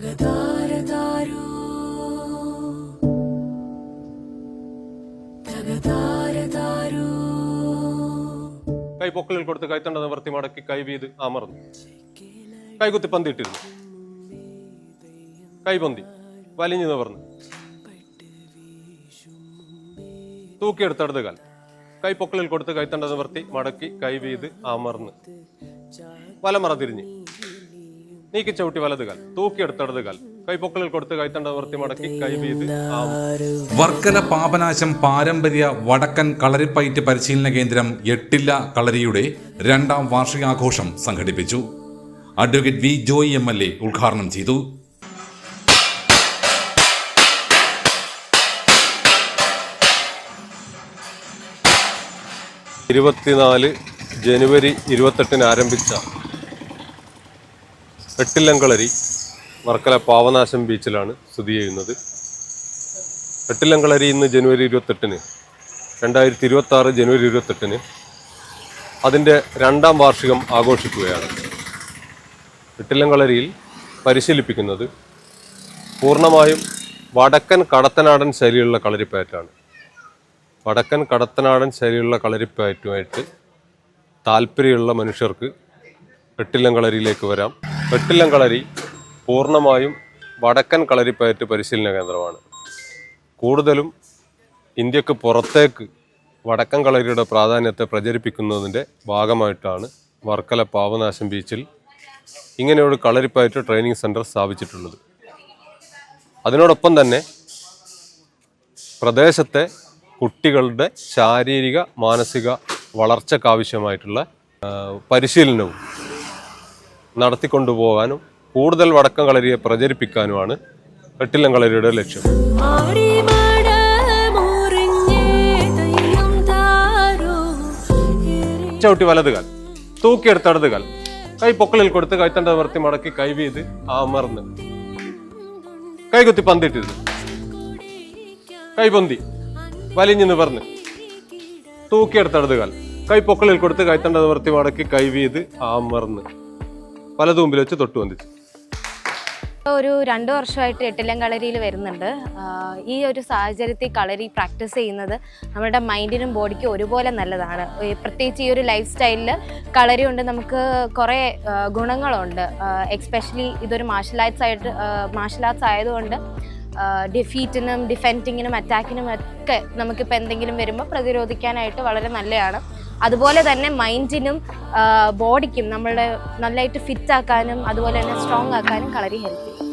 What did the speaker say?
കൈ പൊക്കളിൽ കൊടുത്ത് കൈത്തണ്ട നിവർത്തി മടക്കി കൈ വീത് അമർന്നു. കൈകുത്തി പന്തിട്ടിരുന്നു കൈ പൊന്തി വലിഞ്ഞു നിവർന്നു. തൂക്കിയെടുത്തടത് കാൽ. കൈ കൊടുത്ത് കൈത്തണ്ട നിവർത്തി മടക്കി കൈ വീത് അമർന്ന്. വലമറ തിരിഞ്ഞ്. നീക്കി ചവിട്ടി വലത് കാൽ തൂക്കിയെടുത്തടത് കാൽ. കൈപ്പൊക്കളിൽ കൊടുത്ത് കൈത്തണ്ട നിവർത്തി മടക്കി കൈ വീത്. വർക്കല പാപനാശം പാരമ്പര്യ വടക്കൻ കളരിപ്പയറ്റ് പരിശീലന കേന്ദ്രം എട്ടില്ല കളരിയുടെ രണ്ടാം വാർഷികാഘോഷം സംഘടിപ്പിച്ചു. Advocate V Joy M L A ഉദ്ഘാടനം ചെയ്തു. ഇരുപത്തിനാല് ജനുവരി ഇരുപത്തെട്ടിന് ആരംഭിച്ച എട്ടില്ലംകളരി വർക്കല പാവനാശം ബീച്ചിലാണ് സ്ഥിതി ചെയ്യുന്നത്. എട്ടില്ലംകളരി ഇന്ന് ജനുവരി ഇരുപത്തെട്ടിന് രണ്ടായിരത്തി ഇരുപത്തി ആറ് ജനുവരി ഇരുപത്തെട്ടിന് അതിന്റെ രണ്ടാം വാർഷികം ആഘോഷിക്കുകയാണ്. എട്ടില്ലംകളരിയിൽ പരിശീലിപ്പിക്കുന്നത് പൂർണമായും വടക്കൻ കടത്തനാടൻ ശൈലിയുള്ള കളരിപ്പയറ്റാണ്. വടക്കൻ കടത്തനാടൻ ശൈലിയുള്ള കളരിപ്പയറ്റുമായിട്ട് താല്പര്യമുള്ള മനുഷ്യർക്ക് എട്ടില്ലം കളരിയിലേക്ക് വരാം. എട്ടില്ലം കളരി പൂർണമായും വടക്കൻ കളരിപ്പയറ്റ് പരിശീലന കേന്ദ്രമാണ്. കൂടുതലും ഇന്ത്യയ്ക്ക് പുറത്തേക്ക് വടക്കൻ കളരിയുടെ പ്രാധാന്യത്തെ പ്രചരിപ്പിക്കുന്നതിന്റെ ഭാഗമായിട്ടാണ് വർക്കല പാവനാശം ബീച്ചിൽ ഇങ്ങനെയൊരു കളരിപ്പയറ്റ് ട്രെയിനിങ് സെന്റർ സ്ഥാപിച്ചിട്ടുള്ളത്. അതിനോടൊപ്പം തന്നെ പ്രദേശത്തെ കുട്ടികളുടെ ശാരീരിക മാനസിക വളർച്ചയ്ക്കാവശ്യമായിട്ടുള്ള പരിശീലനവും നടത്തിക്കൊണ്ടുപോകാനും കൂടുതൽ വടക്കം കളരിയെ പ്രചരിപ്പിക്കാനുമാണ് എട്ടില്ലം കളരിയുടെ ലക്ഷ്യം. ചവിട്ടി വലത് കാൽ തൂക്കിയെടുത്ത് ഇടതുകാൽ കൈ പൊക്കളിൽ കൊടുത്ത് കൈത്തണ്ട നിവർത്തി മടക്കി കൈ വീത് അമർന്ന് കൈകുത്തി പന്തിട്ടിരുന്നു. കൈപൊന്തി വലിഞ്ഞു നിവർന്ന്. തൂക്കിയെടുത്ത് ഇടതുകാൽ കൈ പൊക്കളിൽ കൊടുത്ത് കൈത്തണ്ട നിവർത്തി മടക്കി കൈ വീത് അമർന്ന് വലതുമുമ്പിൽ വെച്ച് തൊട്ടു വന്നിച്ചു ഒരു രണ്ട് വർഷമായിട്ട് എട്ടിലം കളരിയിൽ വരുന്നുണ്ട്. ഈ ഒരു സാഹചര്യത്തിൽ കളരി പ്രാക്ടീസ് ചെയ്യുന്നത് നമ്മുടെ മൈൻഡിനും ബോഡിക്കും ഒരുപോലെ നല്ലതാണ്. പ്രത്യേകിച്ച് ഈ ഒരു ലൈഫ് സ്റ്റൈലിൽ കളരി കൊണ്ട് നമുക്ക് കുറേ ഗുണങ്ങളുണ്ട്. എക്സ്പെഷ്യലി ഇതൊരു മാർഷൽ ആർട്സ് ആയിട്ട് മാർഷൽ ആർട്സ് ആയതുകൊണ്ട് ഡിഫീറ്റിനും ഡിഫെൻഡിങ്ങിനും അറ്റാക്കിനും ഒക്കെ നമുക്കിപ്പോൾ എന്തെങ്കിലും വരുമ്പോൾ പ്രതിരോധിക്കാനായിട്ട് വളരെ നല്ലതാണ്. അതുപോലെ തന്നെ മൈൻഡിനും ബോഡിക്കും നമ്മളുടെ നല്ലതായിട്ട് ഫിറ്റ് ആക്കാനും അതുപോലെ തന്നെ സ്ട്രോങ് ആക്കാനും കളരി ഹെൽപ്പ് ചെയ്യും.